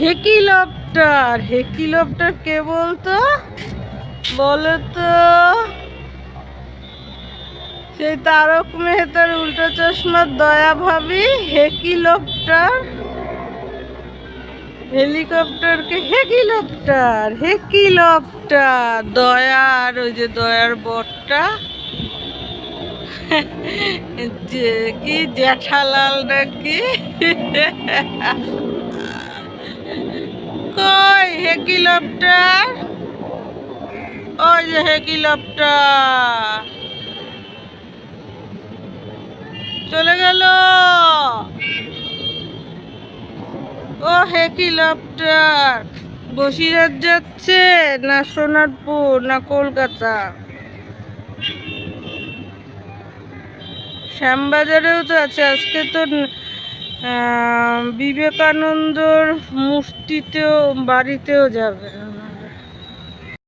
হেকিলপ্টার হেকিলপ্টার কে বলতো? বলো তো সেই তারক মেহতার উল্টো চশমার দয়া ভাবি, হেকিলপ্টার। হেলিকপ্টারকে হেকিলপ্টার হেকিলপ্টার। দয়ার ওই যে দয়ার বরটা। যে কি জেঠালাল নাকি? হেকিলপ্টার? ওই যে হেকিলপ্টার। চলে গেল। ও হেকিলপ্টার। বসিরহাট যাচ্ছে না সোনারপুর না কলকাতা? শ্যামবাজারেও তো আছে। আজকে তো বিবেকানন্দর মূর্তিতেও বাড়িতেও যাবে।